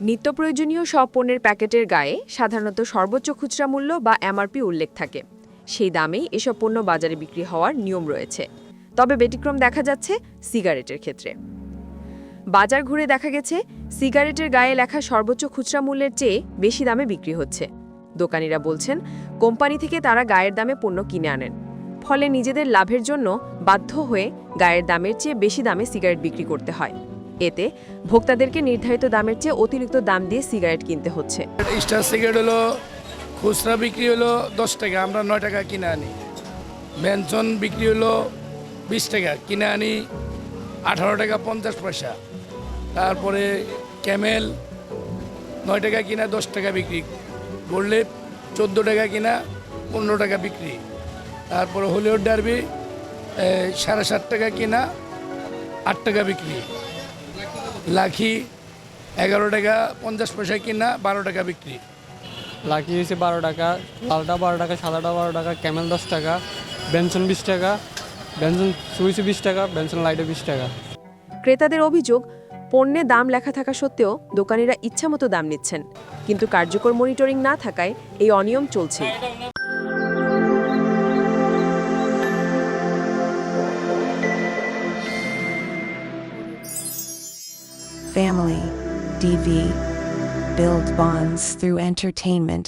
নিত্য প্রয়োজনীয় সব পণ্যের প্যাকেটের গায়ে সাধারণত সর্বোচ্চ খুচরা মূল্য বা এমআরপি উল্লেখ থাকে। সেই দামেই এসব পণ্য বাজারে বিক্রি হওয়ার নিয়ম রয়েছে। তবে ব্যতিক্রম দেখা যাচ্ছে সিগারেটের ক্ষেত্রে। বাজার ঘুরে দেখা গেছে, সিগারেটের গায়ে লেখা সর্বোচ্চ খুচরা মূল্যের চেয়ে বেশি দামে বিক্রি হচ্ছে। দোকানিরা বলছেন, কোম্পানি থেকে তারা গায়ের দামে পণ্য কিনে আনেন। ফলে নিজেদের লাভের জন্য বাধ্য হয়ে গায়ের দামের চেয়ে বেশি দামে সিগারেট বিক্রি করতে হয়। এতে ভোক্তাদেরকে নির্ধারিত দামের চেয়ে অতিরিক্ত দাম দিয়ে সিগারেট কিনতে হচ্ছে। স্টার সিগারেট হলো, খুচরা বিক্রি হলো দশ টাকা, আমরা নয় টাকা কিনে আনি। ব্যঞ্জন বিক্রি হলো বিশ টাকা, কিনে আনি আঠারো টাকা পঞ্চাশ পয়সা। তারপরে ক্যামেল নয় টাকা কিনা, দশ টাকা বিক্রি। গোল্ডে চোদ্দ টাকা কিনা, পনেরো টাকা বিক্রি। তারপরে হলিউড ডারবি সাড়ে সাত টাকা কিনা, আট টাকা বিক্রি। লাখি এগারো টাকা পঞ্চাশ পয়সা কিনা বারো টাকা বিক্রি। লাকি হয়েছে বারো টাকা লালটা বারো টাকা সাদাটা বারো টাকা ক্যামেল দশ টাকা বেনসন বিশ টাকা বেনসন সুইচে বিশ টাকা বেনসন লাইটে বিশ টাকা। ক্রেতাদের অভিযোগ পণ্যে দাম লেখা থাকা সত্ত্বেও দোকানিরা ইচ্ছামতো দাম নিচ্ছেন কিন্তু কার্যকর মনিটরিং না থাকায় এই অনিয়ম চলছেই Family. DV. Build bonds through entertainment.